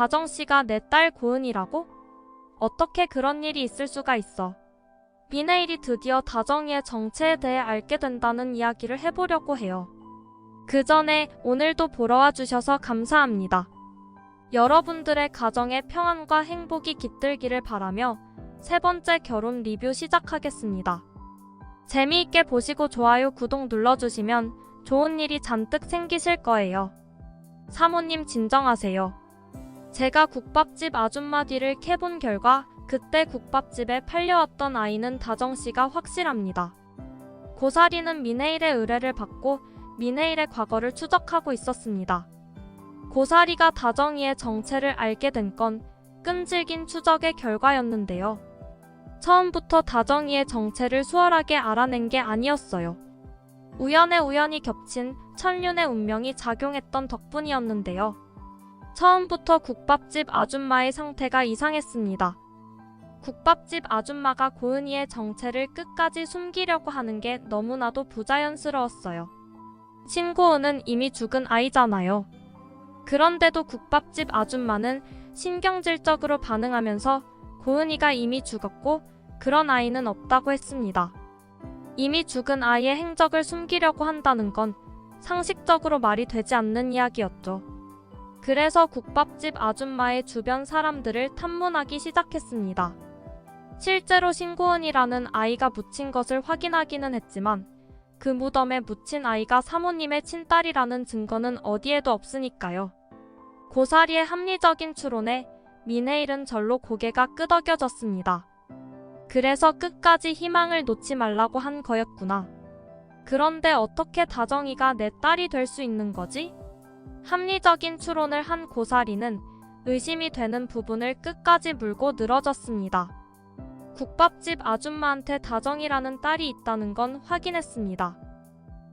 다정 씨가 내 딸 고은이라고? 어떻게 그런 일이 있을 수가 있어? 미네일이 드디어 다정이의 정체에 대해 알게 된다는 이야기를 해보려고 해요. 그 전에 오늘도 보러 와주셔서 감사합니다. 여러분들의 가정의 평안과 행복이 깃들기를 바라며 세 번째 결혼 리뷰 시작하겠습니다. 재미있게 보시고 좋아요, 구독 눌러주시면 좋은 일이 잔뜩 생기실 거예요. 사모님 진정하세요. 제가 국밥집 아줌마 뒤를 캐본 결과 그때 국밥집에 팔려왔던 아이는 다정씨가 확실합니다. 고사리는 미네일의 의뢰를 받고 미네일의 과거를 추적하고 있었습니다. 고사리가 다정이의 정체를 알게 된 건 끈질긴 추적의 결과였는데요. 처음부터 다정이의 정체를 수월하게 알아낸 게 아니었어요. 우연에 우연히 겹친 천륜의 운명이 작용했던 덕분이었는데요. 처음부터 국밥집 아줌마의 상태가 이상했습니다. 국밥집 아줌마가 고은이의 정체를 끝까지 숨기려고 하는 게 너무나도 부자연스러웠어요. 신고은은 이미 죽은 아이잖아요. 그런데도 국밥집 아줌마는 신경질적으로 반응하면서 고은이가 이미 죽었고 그런 아이는 없다고 했습니다. 이미 죽은 아이의 행적을 숨기려고 한다는 건 상식적으로 말이 되지 않는 이야기였죠. 그래서 국밥집 아줌마의 주변 사람들을 탐문하기 시작했습니다. 실제로 신고은이라는 아이가 묻힌 것을 확인하기는 했지만 그 무덤에 묻힌 아이가 사모님의 친딸이라는 증거는 어디에도 없으니까요. 고사리의 합리적인 추론에 미네일은 절로 고개가 끄덕여졌습니다. 그래서 끝까지 희망을 놓지 말라고 한 거였구나. 그런데 어떻게 다정이가 내 딸이 될 수 있는 거지? 합리적인 추론을 한 고사리는 의심이 되는 부분을 끝까지 물고 늘어졌습니다. 국밥집 아줌마한테 다정이라는 딸이 있다는 건 확인했습니다.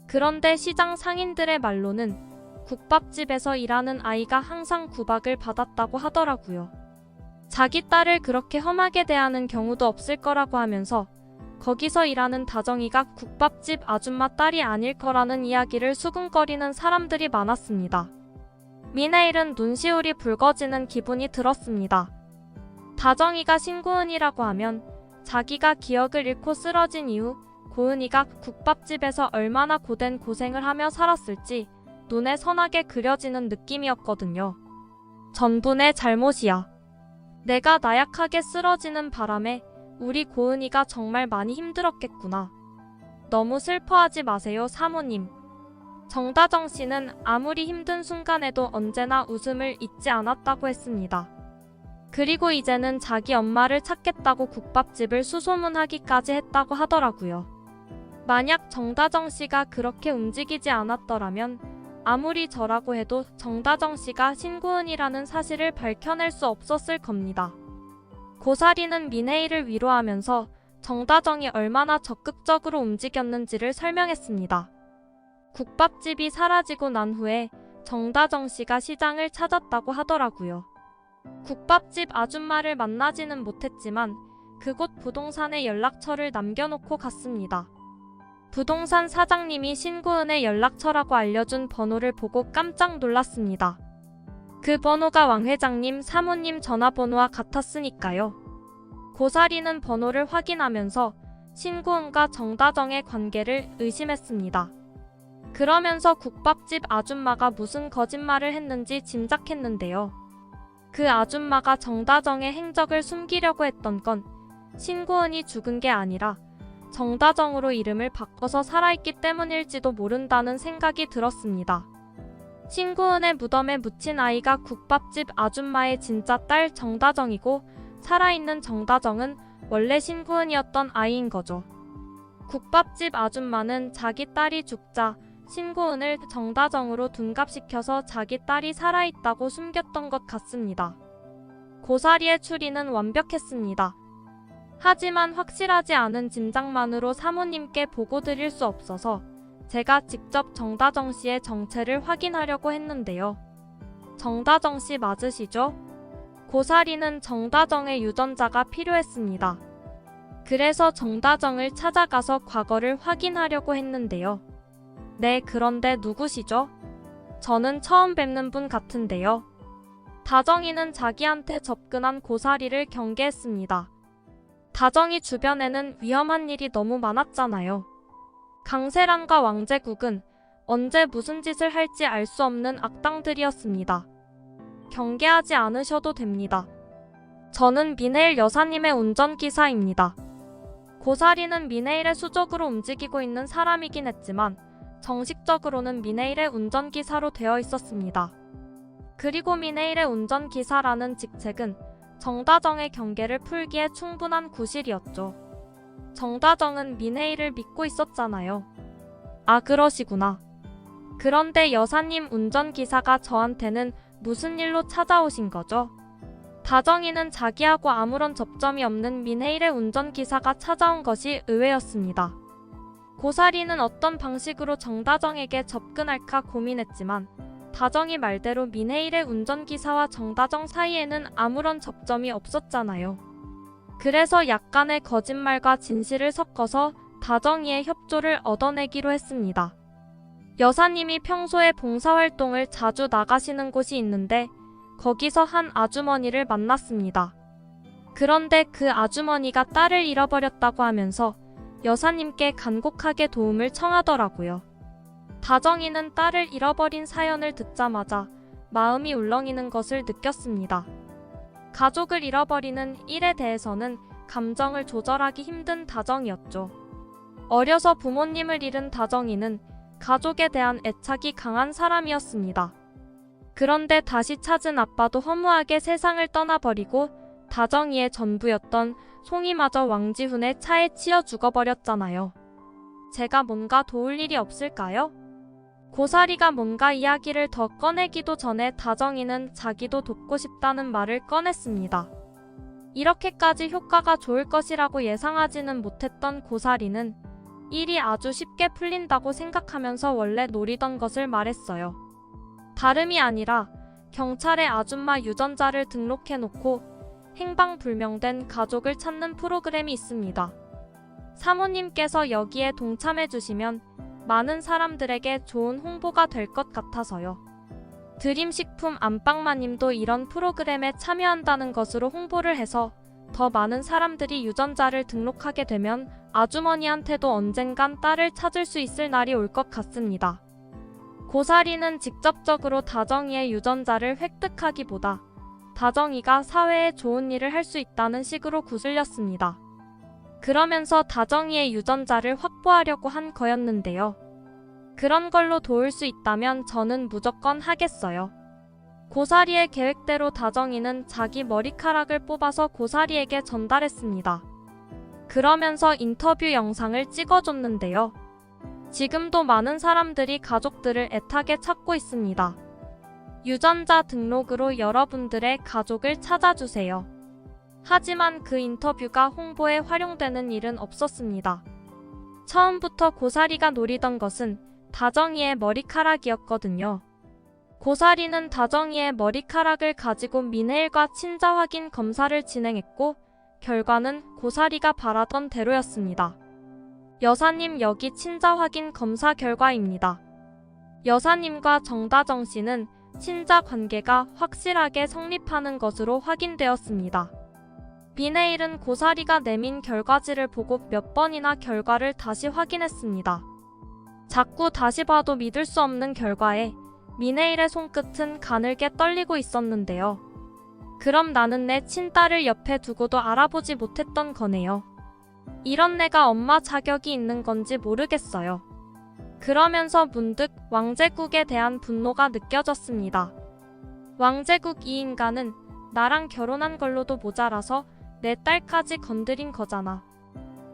그런데 시장 상인들의 말로는 국밥집에서 일하는 아이가 항상 구박을 받았다고 하더라고요. 자기 딸을 그렇게 험하게 대하는 경우도 없을 거라고 하면서 거기서 일하는 다정이가 국밥집 아줌마 딸이 아닐 거라는 이야기를 수근거리는 사람들이 많았습니다. 미네일은 눈시울이 붉어지는 기분이 들었습니다. 다정이가 신고은이라고 하면 자기가 기억을 잃고 쓰러진 이후 고은이가 국밥집에서 얼마나 고된 고생을 하며 살았을지 눈에 선하게 그려지는 느낌이었거든요. 내 잘못이야. 내가 나약하게 쓰러지는 바람에 우리 고은이가 정말 많이 힘들었겠구나. 너무 슬퍼하지 마세요, 사모님. 정다정 씨는 아무리 힘든 순간에도 언제나 웃음을 잊지 않았다고 했습니다. 그리고 이제는 자기 엄마를 찾겠다고 국밥집을 수소문하기까지 했다고 하더라고요. 만약 정다정 씨가 그렇게 움직이지 않았더라면 아무리 저라고 해도 정다정 씨가 신고은이라는 사실을 밝혀낼 수 없었을 겁니다. 고사리는 미네이를 위로하면서 정다정이 얼마나 적극적으로 움직였는지를 설명했습니다. 국밥집이 사라지고 난 후에 정다정 씨가 시장을 찾았다고 하더라고요. 국밥집 아줌마를 만나지는 못했지만 그곳 부동산에 연락처를 남겨놓고 갔습니다. 부동산 사장님이 신고은의 연락처라고 알려준 번호를 보고 깜짝 놀랐습니다. 그 번호가 왕 회장님 사모님 전화번호와 같았으니까요. 고사리는 번호를 확인하면서 신고은과 정다정의 관계를 의심했습니다. 그러면서 국밥집 아줌마가 무슨 거짓말을 했는지 짐작했는데요. 그 아줌마가 정다정의 행적을 숨기려고 했던 건 신고은이 죽은 게 아니라 정다정으로 이름을 바꿔서 살아있기 때문일지도 모른다는 생각이 들었습니다. 신고은의 무덤에 묻힌 아이가 국밥집 아줌마의 진짜 딸 정다정이고 살아있는 정다정은 원래 신고은이었던 아이인 거죠. 국밥집 아줌마는 자기 딸이 죽자 신고은을 정다정으로 둔갑시켜서 자기 딸이 살아있다고 숨겼던 것 같습니다. 고사리의 추리는 완벽했습니다. 하지만 확실하지 않은 짐작만으로 사모님께 보고 드릴 수 없어서 제가 직접 정다정 씨의 정체를 확인하려고 했는데요. 정다정 씨 맞으시죠? 고사리는 정다정의 유전자가 필요했습니다. 그래서 정다정을 찾아가서 과거를 확인하려고 했는데요. 네, 그런데 누구시죠? 저는 처음 뵙는 분 같은데요. 다정이는 자기한테 접근한 고사리를 경계했습니다. 다정이 주변에는 위험한 일이 너무 많았잖아요. 강세란과 왕제국은 언제 무슨 짓을 할지 알 수 없는 악당들이었습니다. 경계하지 않으셔도 됩니다. 저는 미네일 여사님의 운전기사입니다. 고사리는 미네일의 수적으로 움직이고 있는 사람이긴 했지만 정식적으로는 미네일의 운전기사로 되어 있었습니다. 그리고 미네일의 운전기사라는 직책은 정다정의 경계를 풀기에 충분한 구실이었죠. 정다정은 미네일을 믿고 있었잖아요. 아, 그러시구나. 그런데 여사님 운전기사가 저한테는 무슨 일로 찾아오신 거죠? 다정이는 자기하고 아무런 접점이 없는 미네일의 운전기사가 찾아온 것이 의외였습니다. 고사리는 어떤 방식으로 정다정에게 접근할까 고민했지만 다정이 말대로 미네일의 운전기사와 정다정 사이에는 아무런 접점이 없었잖아요. 그래서 약간의 거짓말과 진실을 섞어서 다정이의 협조를 얻어내기로 했습니다. 여사님이 평소에 봉사활동을 자주 나가시는 곳이 있는데 거기서 한 아주머니를 만났습니다. 그런데 그 아주머니가 딸을 잃어버렸다고 하면서 여사님께 간곡하게 도움을 청하더라고요. 다정이는 딸을 잃어버린 사연을 듣자마자 마음이 울렁이는 것을 느꼈습니다. 가족을 잃어버리는 일에 대해서는 감정을 조절하기 힘든 다정이었죠. 어려서 부모님을 잃은 다정이는 가족에 대한 애착이 강한 사람이었습니다. 그런데 다시 찾은 아빠도 허무하게 세상을 떠나버리고 다정이의 전부였던 송이마저 왕지훈의 차에 치여 죽어버렸잖아요. 제가 뭔가 도울 일이 없을까요? 고사리가 뭔가 이야기를 더 꺼내기도 전에 다정이는 자기도 돕고 싶다는 말을 꺼냈습니다. 이렇게까지 효과가 좋을 것이라고 예상하지는 못했던 고사리는 일이 아주 쉽게 풀린다고 생각하면서 원래 노리던 것을 말했어요. 다름이 아니라 경찰에 아줌마 유전자를 등록해놓고 행방불명된 가족을 찾는 프로그램이 있습니다. 사모님께서 여기에 동참해주시면 많은 사람들에게 좋은 홍보가 될 것 같아서요. 드림식품 안방마님도 이런 프로그램에 참여한다는 것으로 홍보를 해서 더 많은 사람들이 유전자를 등록하게 되면 아주머니한테도 언젠간 딸을 찾을 수 있을 날이 올 것 같습니다. 고사리는 직접적으로 다정이의 유전자를 획득하기보다 다정이가 사회에 좋은 일을 할 수 있다는 식으로 구슬렸습니다. 그러면서 다정이의 유전자를 확보하려고 한 거였는데요. 그런 걸로 도울 수 있다면 저는 무조건 하겠어요. 고사리의 계획대로 다정이는 자기 머리카락을 뽑아서 고사리에게 전달했습니다. 그러면서 인터뷰 영상을 찍어줬는데요. 지금도 많은 사람들이 가족들을 애타게 찾고 있습니다. 유전자 등록으로 여러분들의 가족을 찾아주세요. 하지만 그 인터뷰가 홍보에 활용되는 일은 없었습니다. 처음부터 고사리가 노리던 것은 다정이의 머리카락이었거든요. 고사리는 다정이의 머리카락을 가지고 미네일과 친자 확인 검사를 진행했고 결과는 고사리가 바라던 대로였습니다. 여사님 여기 친자 확인 검사 결과입니다. 여사님과 정다정 씨는 친자 관계가 확실하게 성립하는 것으로 확인되었습니다. 비네일은 고사리가 내민 결과지를 보고 몇 번이나 결과를 다시 확인했습니다. 자꾸 다시 봐도 믿을 수 없는 결과에 미네일의 손끝은 가늘게 떨리고 있었는데요. 그럼 나는 내 친딸을 옆에 두고도 알아보지 못했던 거네요. 이런 내가 엄마 자격이 있는 건지 모르겠어요. 그러면서 문득 왕제국에 대한 분노가 느껴졌습니다. 왕제국 이 인간은 나랑 결혼한 걸로도 모자라서 내 딸까지 건드린 거잖아.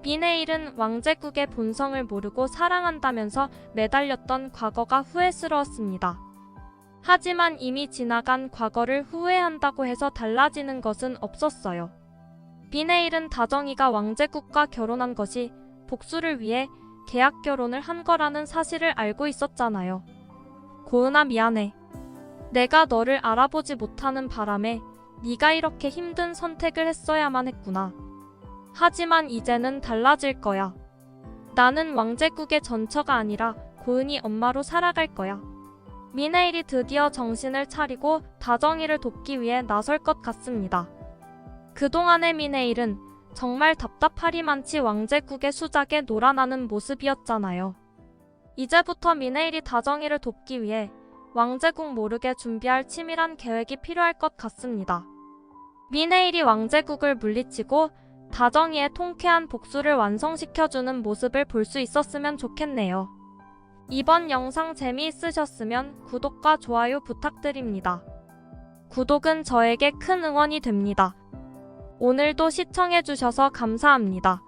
비네일은 왕제국의 본성을 모르고 사랑한다면서 매달렸던 과거가 후회스러웠습니다. 하지만 이미 지나간 과거를 후회한다고 해서 달라지는 것은 없었어요. 비네일은 다정이가 왕제국과 결혼한 것이 복수를 위해 계약 결혼을 한 거라는 사실을 알고 있었잖아요. 고은아 미안해. 내가 너를 알아보지 못하는 바람에 네가 이렇게 힘든 선택을 했어야만 했구나. 하지만 이제는 달라질 거야. 나는 왕제국의 전처가 아니라 고은이 엄마로 살아갈 거야. 미네일이 드디어 정신을 차리고 다정이를 돕기 위해 나설 것 같습니다. 그동안의 미네일은 정말 답답하리만치 왕제국의 수작에 놀아나는 모습이었잖아요. 이제부터 미네일이 다정이를 돕기 위해 왕제국 모르게 준비할 치밀한 계획이 필요할 것 같습니다. 미네일이 왕제국을 물리치고 다정이의 통쾌한 복수를 완성시켜주는 모습을 볼 수 있었으면 좋겠네요. 이번 영상 재미있으셨으면 구독과 좋아요 부탁드립니다. 구독은 저에게 큰 응원이 됩니다. 오늘도 시청해주셔서 감사합니다.